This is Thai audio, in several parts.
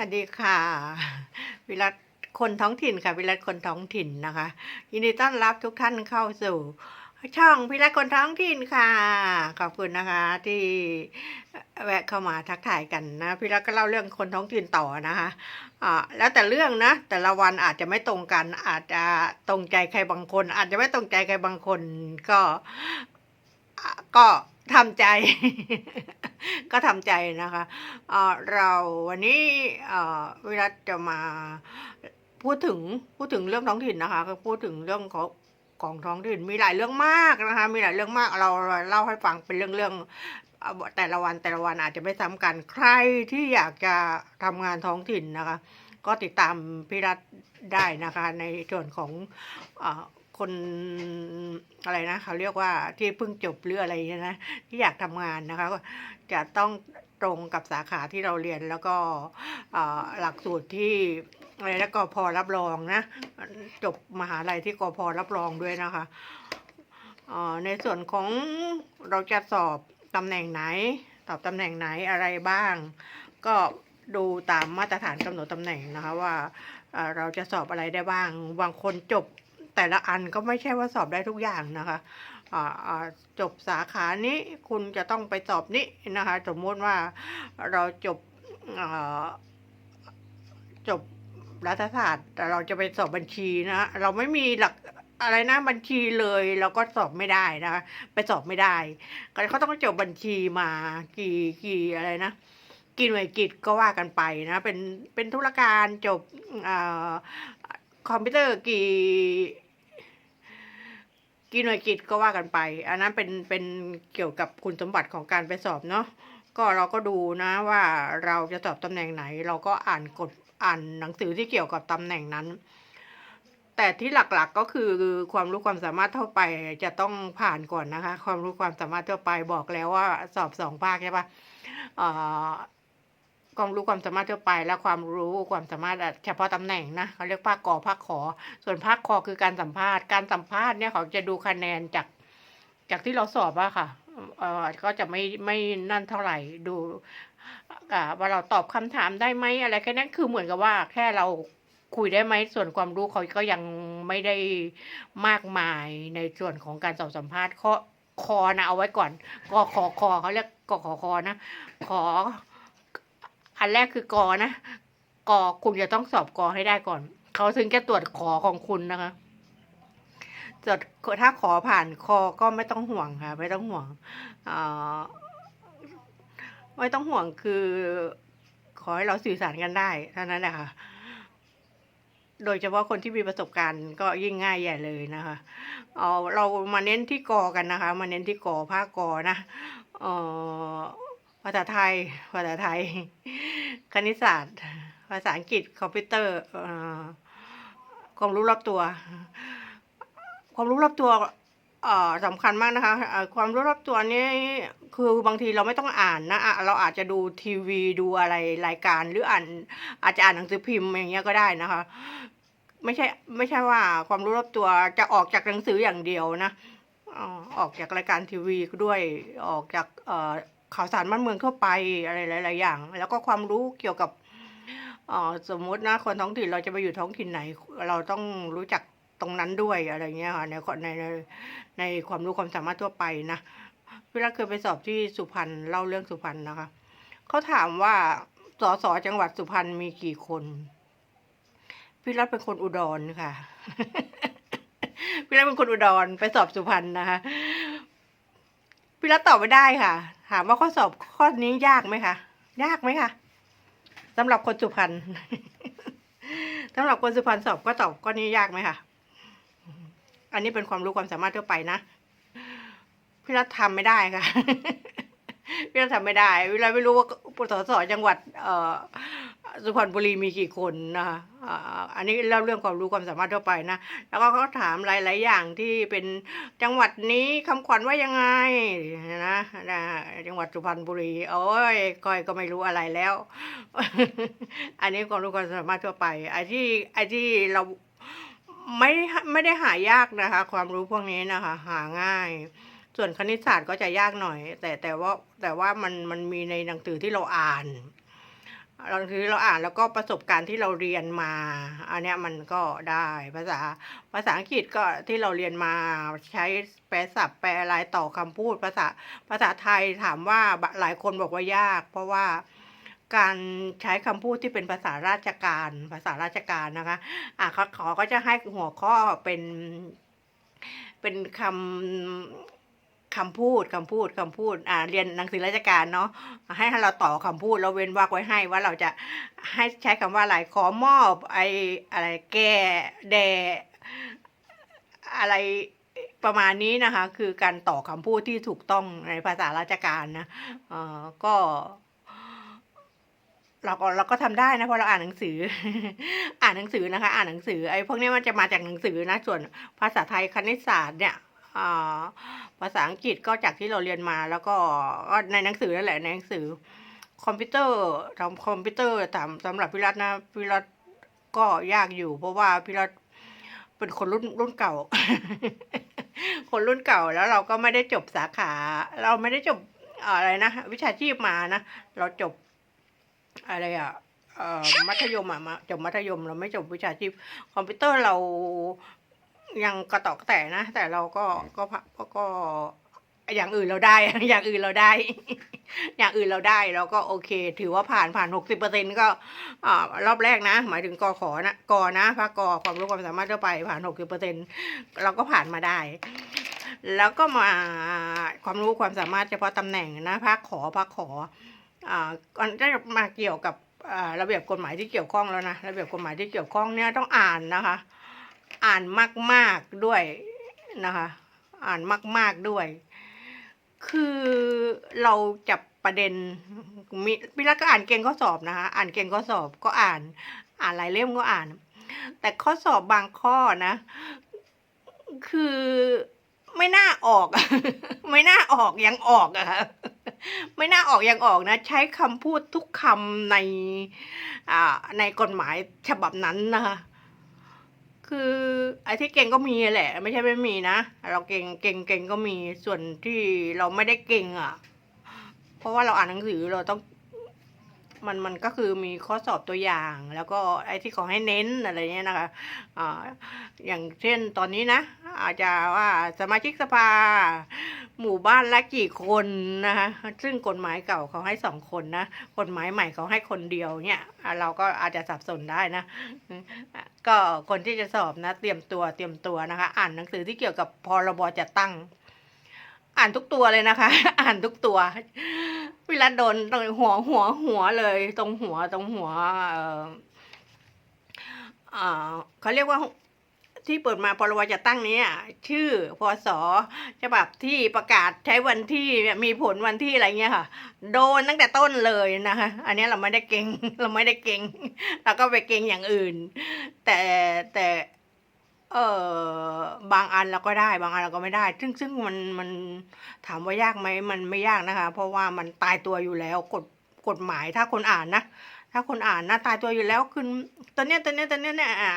วัสดีค่ะ วิรัตคนท้องถิ่นค่ะ วิรัตคนท้องถิ่นนะคะ ยินดีต้อนรับทุกท่านเข้าสู่ ช่องพิรัตคนท้องถิ่นค่ะ ขอบคุณนะคะ ที่แวะเข้ามาทักทายกันนะพิรัตก็เล่าเรื่องคนท้องถิ่นต่อนะคะอ่าแล้วแต่เรื่องนะ แต่ละวันอาจจะไม่ตรงกัน อาจจะตรงใจใครบางคน อาจจะไม่ตรงใจใครบางคนก็ก็ ทำใจ ก็ทำใจนะคะเราวันนี้วิรัตจะมาพูดถึงพูดถึงเรื่องท้องถิ่นนะคะ ก็พูดถึงเรื่องของของท้องถิ่นมีหลายเรื่องมากนะคะ มีหลายเรื่องมากเราเล่าให้ฟังเป็นเรื่องเรื่องแต่ละวันแต่ละวันอาจจะไม่ซ้ำกันใครที่อยากจะทำงานท้องถิ่นนะคะ ก็ติดตามพิรัตได้นะคะ ในส่วนของเอ่อ คนอะไรนะเขาเรียกว่าที่เพิ่งจบหรืออะไรนี่นะที่อยากทำงานนะคะก็จะต้องตรงกับสาขาที่เราเรียนแล้วก็หลักสูตรที่อะไรแล้วก็พอรับรองนะจบมหาลัยที่กพรับรองด้วยนะคะในส่วนของเราจะสอบตำแหน่งไหน ตอบตำแหน่งไหนอะไรบ้าง ก็ดูตามมาตรฐานกำหนดตำแหน่งนะคะว่าเอ่อเราจะสอบอะไรได้บ้างบางคนจบ แต่ละอันก็ไม่ใช่ว่าสอบได้ทุกอย่างนะคะอ่าอ่าจบสาขานี้คุณจะต้องไปสอบนี้นะคะสมมติว่าเราจบอ่อจบรัฐศาสตร์แต่เราจะไปสอบบัญชีนะเราไม่มีหลักอะไรนะบัญชีเลยเราก็สอบไม่ได้นะคะไปสอบไม่ได้เขาต้องจบบัญชีมากี่กี่อะไรนะกี่หน่วยกิจก็ว่ากันไปนะเป็นเป็นธุรการจบอ่า คอมพิวเตอร์กี่กี่หน่วยกิจก็ว่ากันไป อันนั้นเป็นเป็นเกี่ยวกับคุณสมบัติของการไปสอบเนาะก็เราก็ดูนะว่าเราจะสอบตำแหน่งไหน เราก็อ่านกฎอ่านหนังสือที่เกี่ยวกับตำแหน่งนั้น แต่ที่หลักๆก็คือความรู้ความสามารถทั่วไปจะต้องผ่านก่อนนะคะ ความรู้ความสามารถทั่วไปบอกแล้วว่าสอบสองภาคใช่ปะเอ่อ ความรู้ความสามารถทั่วไป และความรู้ความสามารถเฉพาะตำแหน่งนะเขาเรียกภาคกอภาคขอ ส่วนภาคคอคือการสัมภาษณ์ การสัมภาษณ์เนี่ยเขาจะดูคะแนนจากจากที่เราสอบอะค่ะเออก็จะไม่ไม่นั่นเท่าไหร่ดูว่าเราตอบคำถามได้ไหมอะไรแค่นั้นคือเหมือนกับว่าแค่เราคุยได้ไหมส่วนความรู้เขาก็ยังไม่ได้มากมายในส่วนของการสอบสัมภาษณ์ข้อคอนะเอาไว้ก่อนกอขอคอเขาเรียกกอขอคอนะ ขอ อันแรกคือกอนะกอคุณจะต้องสอบกอให้ได้ก่อน เขาถึงจะตรวจขอของคุณนะคะตรวจถ้าขอผ่านคอก็ไม่ต้องห่วงค่ะ ไม่ต้องห่วงอ่อไม่ต้องห่วงคือ ขอให้เราสื่อสารกันได้เท่านั้นแหละค่ะโดยเฉพาะคนที่มีประสบการณ์ก็ยิ่งง่ายใหญ่เลยนะคะเอาเรามาเน้นที่กอกันนะคะ มาเน้นที่กอภากอนะเออ ภาษาไทย ภาษาไทย คณิตศาสตร์ ภาษาอังกฤษ คอมพิวเตอร์ความรู้รอบตัว ความรู้รอบตัวสำคัญมากนะคะความรู้รอบตัวนี้คือบางทีเราไม่ต้องอ่านนะเราอาจจะดูทีวีดูอะไรรายการ หรืออ่านอาจจะอ่านหนังสือพิมพ์อย่างเงี้ยก็ได้นะคะ ไม่ใช่ไม่ใช่ว่าความรู้รอบตัวจะออกจากหนังสืออย่างเดียวนะออกจากรายการทีวีด้วยออกจากเออ ข่าวสารบ้านเมืองทั่วไปอะไรหลาย ๆ อย่าง แล้วก็ความรู้เกี่ยวกับสมมตินะคนท้องถิ่นเราจะไปอยู่ท้องถิ่นไหน เราต้องรู้จักตรงนั้นด้วยอะไรเงี้ยค่ะในในในในความรู้ความสามารถทั่วไปนะเวลาเคยไปสอบที่สุพรรณเล่าเรื่องสุพรรณนะคะเขาถามว่าสสจังหวัดสุพรรณมีกี่คนพี่รัฐเป็นคนอุดรค่ะพี่รัฐเป็นคนอุดรไปสอบสุพรรณนะคะพี่รัฐตอบไม่ได้ค่ะ ถามว่าข้อสอบข้อนี้ยากไหมคะ ยากไหมคะสำหรับคนสุพรรณสำหรับคนสุพรรณสอบก็ตอบข้อนี้ยากไหมคะ อันนี้เป็นความรู้ความสามารถทั่วไปนะ พี่รัฐทำไม่ได้ค่ะ พี่รัฐทำไม่ได้เวลาไม่รู้ว่าปสสจังหวัด เอ่อ สุพรรณบุรีมีกี่คนนะคะอันนี้เล่าเรื่องความรู้ความสามารถทั่วไปนะ แล้วก็เขาถามหลาย ๆ อย่างที่เป็นจังหวัดนี้คำขวัญว่ายังไงนะนะจังหวัดสุพรรณบุรี โอ้ยก้อยก็ไม่รู้อะไรแล้ว อันนี้ความรู้ความสามารถทั่วไป ไอ้ที่ไอ้ที่เราไม่ไม่ได้หายากนะคะ ความรู้พวกนี้นะคะ หาง่าย ส่วนคณิตศาสตร์ก็จะยากหน่อย แต่แต่ว่าแต่ว่ามันมันมีในหนังสือที่เราอ่าน เราคือเราอ่านแล้วก็ประสบการณ์ที่เราเรียนมา อันเนี้ยมันก็ได้ภาษาภาษาอังกฤษก็ที่เราเรียนมาใช้แปลศัพท์แปลอะไรต่อคำพูดภาษาภาษาไทยถามว่าหลายคนบอกว่ายาก เพราะว่าการใช้คำพูดที่เป็นภาษาราชการ ภาษาราชการนะคะอะเขาขอก็จะให้หัวข้อเป็นเป็นคำ คำพูดคำพูดคำพูดอ่าเรียนหนังสือราชการเนาะให้เราต่อคำพูดเราเว้นวรรคไว้ให้ว่าเราจะให้ใช้คำว่าอะไรขอมอบไออะไรแก่แดอะไรประมาณนี้นะคะ คือการต่อคำพูดที่ถูกต้องในภาษาราชการนะเออก็เราก็เราก็ทำได้นะเพราะเราอ่านหนังสือ อ่านหนังสือนะคะ อ่านหนังสือไอ้พวกนี้มันจะมาจากหนังสือนะ ส่วนภาษาไทยคณิตศาสตร์เนี่ย ภาษาอังกฤษก็จากที่เราเรียนมา แล้วก็ในหนังสือนั่นแหละในหนังสือ คอมพิวเตอร์ทำคอมพิวเตอร์ถามสำหรับพิรัตนะพิรัตก็ยากอยู่ เพราะว่าพิรัตเป็นคนรุ่นรุ่นเก่า คนรุ่นเก่าแล้วเราก็ไม่ได้จบสาขา เราไม่ได้จบอะไรนะวิชาชีพมานะเราจบอะไรอะเอ่อมัธยมอะมาจบมัธยมเราไม่จบวิชาชีพ คอมพิวเตอร์เรา ยังกระตอกกระแต่นะ แต่เราก็ก็พะก็ก็ อย่างอื่นเราได้ อย่างอื่นเราได้ อย่างอื่นเราได้เราก็โอเค ถือว่าผ่านผ่านหกสิบเปอร์เซ็นก็อ่ารอบแรกนะ หมายถึงกอขอนะกอนะภาคกอความรู้ความสามารถทั่วไปผ่านหกสิบเปอร์เซ็นเราก็ผ่านมาได้แล้วก็มาความรู้ความสามารถเฉพาะตำแหน่งนะภาคขอภาคขออ่าก่อนจะมาเกี่ยวกับอ่าระเบียบกฎหมายที่เกี่ยวข้องแล้วนะระเบียบกฎหมายที่เกี่ยวข้องเนี่ยต้องอ่านนะคะ อ่านมาก ๆด้วยนะคะ อ่านมาก ๆด้วย คือเราจับประเด็นมีพี่รักก็อ่านเก่งข้อสอบนะคะ อ่านเก่งข้อสอบก็อ่าน อ่านหลายเล่มก็อ่าน แต่ข้อสอบบางข้อนะ คือไม่น่าออก ไม่น่าออกยังออกอะค่ะไม่น่าออกยังออกนะ ใช้คำพูดทุกคำในอ่าในกฎหมายฉบับนั้นนะคะ คือไอ้ที่เก่งก็มีแหละ ไม่ใช่ไม่มีนะ เราเก่งเก่งเก่งก็มีส่วนที่เราไม่ได้เก่งอะ เพราะว่าเราอ่านหนังสือเราต้อง มันมันก็คือมีข้อสอบตัวอย่าง แล้วก็ไอ้ที่เขาให้เน้นอะไรเงี้ยนะคะอ่าอย่างเช่นตอนนี้นะ อาจจะว่าสมาชิกสภา หมู่บ้านละกี่คนนะคะซึ่งกฎหมายเก่าเขาให้สองคนนะกฎหมายใหม่เขาให้คนเดียวเนี่ยเราก็อาจจะสับสนได้นะ ก็คนที่จะสอบนะ เตรียมตัวเตรียมตัวนะคะ อ่านหนังสือที่เกี่ยวกับพรบจัดตั้ง อ่านทุกตัวเลยนะคะ อ่านทุกตัวเวลาโดนตรงหัวหัวหัวเลย ตรงหัวตรงหัว เอออเขาเรียกว่าที่เปิดมาพรบจัดตั้งนี้ชื่อพศฉบับที่ประกาศใช้วันที่มีผลวันที่อะไรเงี้ยค่ะ โดนตั้งแต่ต้นเลยนะคะ อันนี้เราไม่ได้เก่ง เราไม่ได้เก่งเราก็ไปเก่งอย่างอื่น แต่แต่ เออบางอันเราก็ได้ บางอันเราก็ไม่ได้ ซึ่งซึ่งมันมันถามว่ายากไหมมันไม่ยากนะคะ เพราะว่ามันตายตัวอยู่แล้วกฎกฎหมายถ้าคนอ่านนะถ้าคนอ่านนะตายตัวอยู่แล้วคือตัวเนี้ยตัวเนี้ยตัวเนี้ยเนี่ยอ่า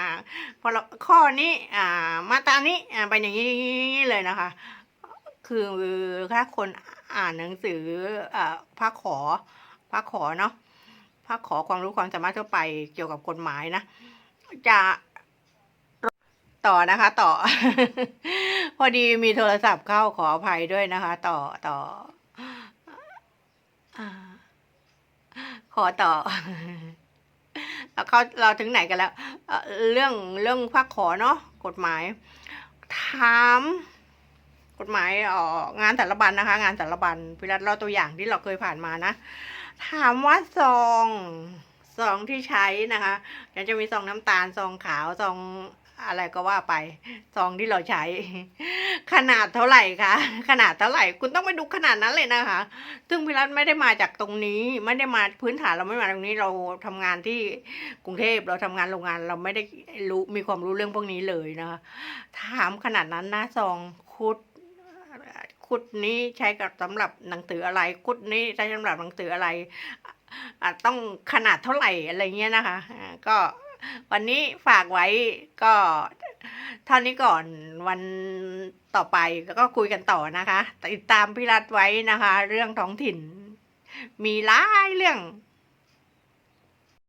พอเราข้อนี้อ่ามาตรานี้อ่าเป็นอย่างนี้เลยนะคะ คือถ้าคนอ่านหนังสืออ่าภาคขอภาคขอเนาะภาคขอความรู้ความสามารถทั่วไปเกี่ยวกับกฎหมายนะจะ ต่อนะคะ ต่อ พอดีมีโทรศัพท์เข้าขออภัยด้วยนะคะ ต่อต่อขอต่อแล้วเขาเราถึงไหนกันแล้วเรื่องเรื่องภาคขอเนาะกฎหมาย ถาม กฎหมายเอ่องานสารบัญนะคะ งานสารบัญพิรัตเล่าตัวอย่างที่เราเคยผ่านมานะ ถามว่าซองซองที่ใช้นะคะยังจะมีซองน้ำตาลซองขาวซอง อะไรก็ว่าไปซองที่เราใช้ ขนาดเท่าไหร่คะขนาดเท่าไหร่ คุณต้องไปดูขนาดนั้นเลยนะคะ ซึ่งพิรัตไม่ได้มาจากตรงนี้ ไม่ได้มาพื้นฐานเราไม่มาตรงนี้เราทำงานที่กรุงเทพเราทำงานโรงงานเราไม่ได้รู้มีความรู้เรื่องพวกนี้เลยนะคะถามขนาดนั้นนะซองคุดคุดนี้ใช้กับสำหรับหนังสืออะไร คุดนี้ใช้สำหรับหนังสืออะไรต้องขนาดเท่าไหร่อะไรเงี้ยนะคะ ก็ วันนี้ฝากไว้ก็เท่านี้ก่อนวันต่อไปก็คุยกันต่อนะคะติดตามพี่รัฐไว้นะคะ เรื่องท้องถิ่น มีหลายเรื่อง